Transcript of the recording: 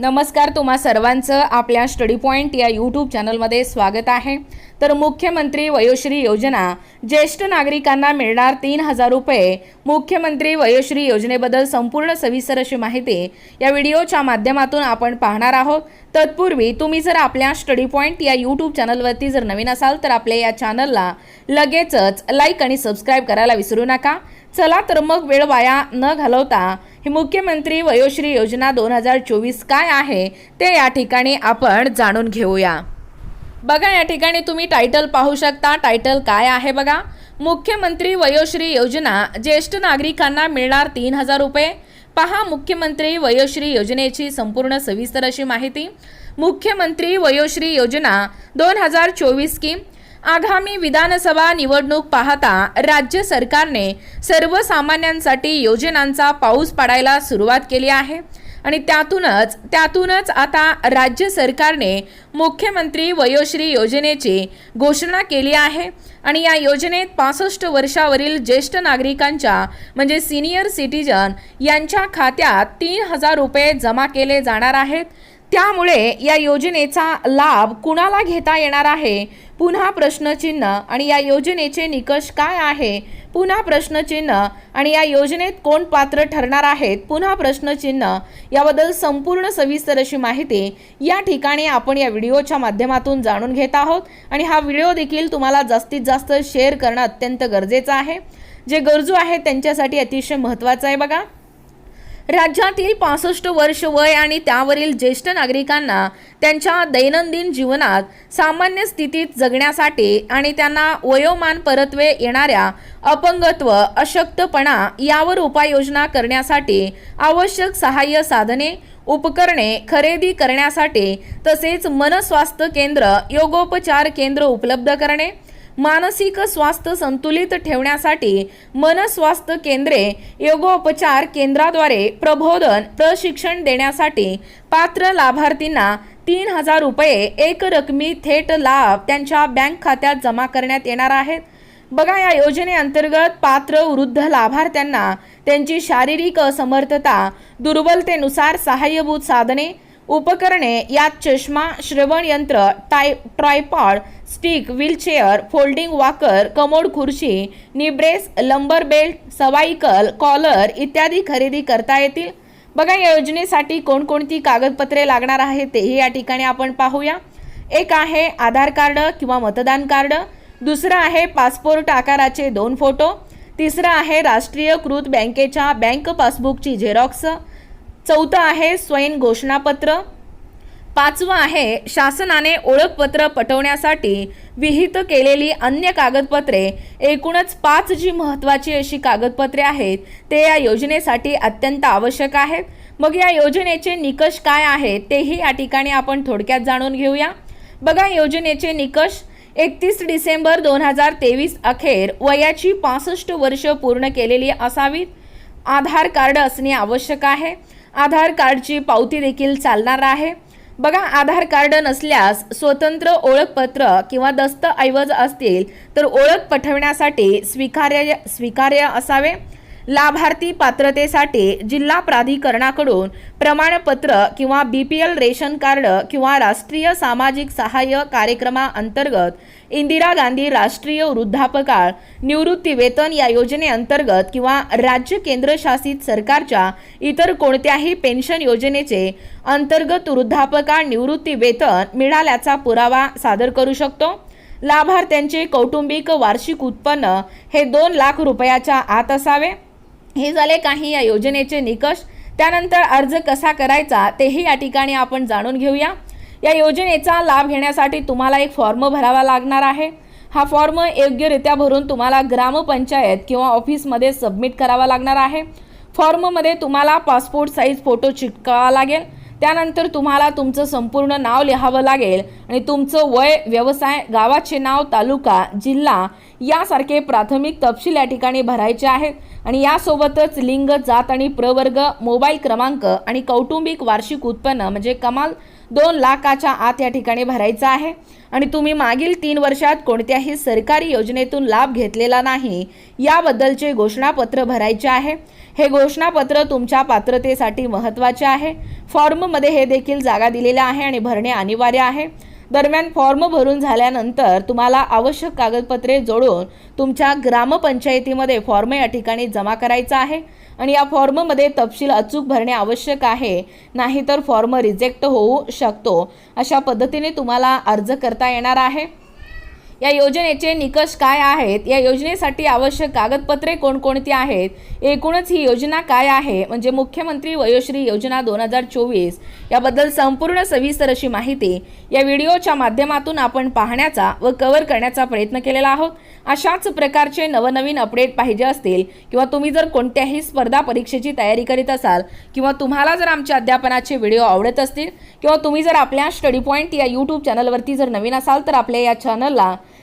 नमस्कार तुम्हा सर्वांचं आपल्या स्टडी पॉईंट या यूट्यूब चॅनलमध्ये स्वागत आहे. तर मुख्यमंत्री वयोश्री योजना ज्येष्ठ नागरिकांना मिळणार तीन हजार रुपये. मुख्यमंत्री वयोश्री योजनेबद्दल संपूर्ण सविस्तर अशी माहिती या व्हिडिओच्या माध्यमातून आपण पाहणार आहोत. तत्पूर्वी तुम्ही जर आपल्या स्टडी पॉईंट या यूट्यूब चॅनलवरती जर नवीन असाल तर आपल्या या चॅनलला लगेचच लाईक आणि सबस्क्राईब करायला विसरू नका. चला तर मग वेळ वाया न घालवता ही मुख्यमंत्री वयोश्री योजना दोन हजार चोवीस काय आहे ते या ठिकाणी आपण जाणून घेऊया. बघा या ठिकाणी तुम्ही टायटल पाहू शकता. टायटल काय आहे बघा? मुख्यमंत्री वयोश्री योजना. ज्येष्ठ नागरिकांना मिळणार तीन हजार रुपये. पहा मुख्यमंत्री वयोश्री योजनेची संपूर्ण सविस्तर अशी माहिती. मुख्यमंत्री वयोश्री योजना दोन हजार चोवीस स्कीम आगामी विधानसभा निवडणूक पाहता राज्य सरकारने सर्वसामान्यांसाठी योजनांचा पाऊस पाडायला सुरुवात केली आहे. आणि त्यातूनच त्यातूनच आता राज्य सरकारने मुख्यमंत्री वयोश्री योजनेची घोषणा केली आहे. आणि या योजनेत पासष्ट वर्षावरील ज्येष्ठ नागरिकांच्या म्हणजे सिनियर सिटीजन यांच्या खात्यात तीन हजार रुपये जमा केले जाणार आहेत. त्यामुळे या योजनेचा लाभ कुणाला घेता येणार आहे? पुन्हा प्रश्नचिन्ह आणि या योजनेचे निकष काय आहे? पुन्हा प्रश्नचिन्ह आणि या योजनेत कोण पात्र ठरणार आहेत? पुन्हा प्रश्नचिन्ह याबद्दल संपूर्ण सविस्तर अशी माहिती या ठिकाणी आपण या व्हिडिओच्या माध्यमातून जाणून घेत आहोत. आणि हा व्हिडिओ देखील तुम्हाला जास्तीत जास्त शेअर करणं अत्यंत गरजेचं आहे. जे गरजू आहेत त्यांच्यासाठी अतिशय महत्त्वाचं आहे बघा. राज्यातील पासष्ट वर्ष वय आणि त्यावरील ज्येष्ठ नागरिकांना त्यांच्या दैनंदिन जीवनात सामान्य स्थितीत जगण्यासाठी आणि त्यांना वयोमान परत्वे येणाऱ्या अपंगत्व अशक्तपणा यावर उपाययोजना करण्यासाठी आवश्यक सहाय्य साधने उपकरणे खरेदी करण्यासाठी तसेच मनस्वास्थ्य केंद्र योगोपचार केंद्र उपलब्ध करणे मानसिक स्वास्थ्य संतुलित ठेवण्यासाठी मनस्वास्थ्य केंद्रे योगोपचार केंद्राद्वारे प्रबोधन प्रशिक्षण देण्यासाठी पात्र लाभार्थींना तीन हजार रुपये एक रकमी थेट लाभ त्यांच्या बँक खात्यात जमा करण्यात येणार आहेत. बघा या योजनेअंतर्गत पात्र वृद्ध लाभार्थ्यांना त्यांची शारीरिक असमर्थता दुर्बलतेनुसार सहाय्यभूत साधने उपकरणे यात चष्मा श्रवण यंत्र tie tripod stick wheelchair folding walker commode खुर्ची knee brace lumbar belt cervical collar इत्यादी खरेदी करता येतील. बघा या योजनेसाठी कोणकोणती कागदपत्रे लागणार आहेत तेही या ठिकाणी आपण पाहूया. एक आहे आधार कार्ड किंवा मतदान कार्ड. दुसरं आहे पासपोर्ट आकाराचे दोन फोटो. तिसरं आहे राष्ट्रीयकृत बँकेच्या बँक पासबुकची झेरॉक्स. चौथं आहे स्वयं घोषणापत्र. पाचवं आहे शासनाने ओळखपत्र पटवण्यासाठी विहित केलेली अन्य कागदपत्रे. एकूणच पाच जी महत्त्वाची अशी कागदपत्रे आहेत ते या योजनेसाठी अत्यंत आवश्यक आहेत. मग या योजनेचे निकष काय आहेत तेही या ठिकाणी आपण थोडक्यात जाणून घेऊया. बघा योजनेचे निकष. एकतीस डिसेंबर दोन हजार तेवीस अखेर वयाची पासष्ट वर्ष पूर्ण केलेली असावीत. आधार कार्ड असणे आवश्यक आहे. आधार कार्डची पावती देखील चालणार आहे. बघा आधार कार्ड नसल्यास स्वतंत्र ओळखपत्र किंवा दस्तऐवज असतील तर ओळख पटवण्यासाठी स्वीकार्य स्वीकार्य असावे. लाभार्थी पात्रतेसाठी जिल्हा प्राधिकरणाकडून प्रमाणपत्र किंवा B P L ration card किंवा राष्ट्रीय सामाजिक सहाय्य कार्यक्रमाअंतर्गत इंदिरा गांधी राष्ट्रीय वृद्धापकाळ निवृत्ती वेतन या योजनेअंतर्गत किंवा राज्य केंद्रशासित सरकारच्या इतर कोणत्याही पेन्शन योजनेचे अंतर्गत वृद्धापकाळ निवृत्ती वेतन मिळाल्याचा पुरावा सादर करू शकतो. लाभार्थ्यांचे कौटुंबिक वार्षिक उत्पन्न हे दोन लाख रुपयाच्या आत असावे. हे झाले काही या योजनेचे निकष. त्यानंतर अर्ज कसा करायचा तेही या ठिकाणी आपण जाणून घेऊया. या योजनेचा लाभ घेण्यासाठी तुम्हाला एक फॉर्म भरावा लागणार आहे. हा फॉर्म योग्यरित्या भरून तुम्हाला ग्रामपंचायत किंवा ऑफिसमध्ये सबमिट करावा लागणार आहे. फॉर्ममध्ये तुम्हाला पासपोर्ट साईज फोटो चिटकावा लागेल. त्यानंतर तुम्हाला तुमचं संपूर्ण नाव लिहावं लागेल आणि तुमचं वय व्यवसाय गावाचे नाव तालुका जिल्हा यासारखे प्राथमिक तपशील या ठिकाणी भरायचे आहेत. आणि यासोबतच लिंग जात आणि प्रवर्ग मोबाईल क्रमांक आणि कौटुंबिक वार्षिक उत्पन्न म्हणजे कमाल दोन लाखाच्या आत या ठिकाणी भरायचा आहे. आणि तुम्ही मागील तीन वर्षात कोणत्याही सरकारी योजनेतून लाभ घेतलेला नाही याबद्दलचे घोषणापत्र भरायचे आहे. हे घोषणापत्र तुमच्या पात्रतेसाठी महत्त्वाचे आहे. फॉर्ममध्ये हे देखील जागा दिलेल्या आहे आणि भरणे अनिवार्य आहे. दरम्यान फॉर्म भरून झाल्यानंतर तुम्हाला आवश्यक कागदपत्रे जोडून तुमच्या ग्रामपंचायतीमध्ये फॉर्म या ठिकाणी जमा करायचा आहे. आणि या फॉर्ममध्ये तपशील अचूक भरणे आवश्यक आहे. नाहीतर फॉर्म रिजेक्ट होऊ शकतो. अशा पद्धतीने तुम्हाला अर्ज करता येणार आहे. या योजनेचे निकष काय आहेत? या योजनेसाठी आवश्यक कागदपत्रे कोणकोणती आहेत? एकूणच ही योजना काय आहे? म्हणजे मुख्यमंत्री वयोश्री योजना दोन हजार चोवीस याबद्दल संपूर्ण सविस्तर अशी माहिती या व्हिडिओच्या माध्यमातून आपण पाहण्याचा व कव्हर करण्याचा प्रयत्न केलेला आहोत. अशाच प्रकारचे नवनवीन अपडेट पाहिजे असतील किंवा तुम्ही जर कोणत्याही स्पर्धा परीक्षेची तयारी करीत असाल किंवा तुम्हाला जर आमच्या अध्यापनाचे व्हिडिओ आवडत असतील किंवा तुम्ही जर आपल्या स्टडी पॉईंट या यूट्यूब चॅनलवरती जर नवीन असाल तर आपल्या या चॅनलला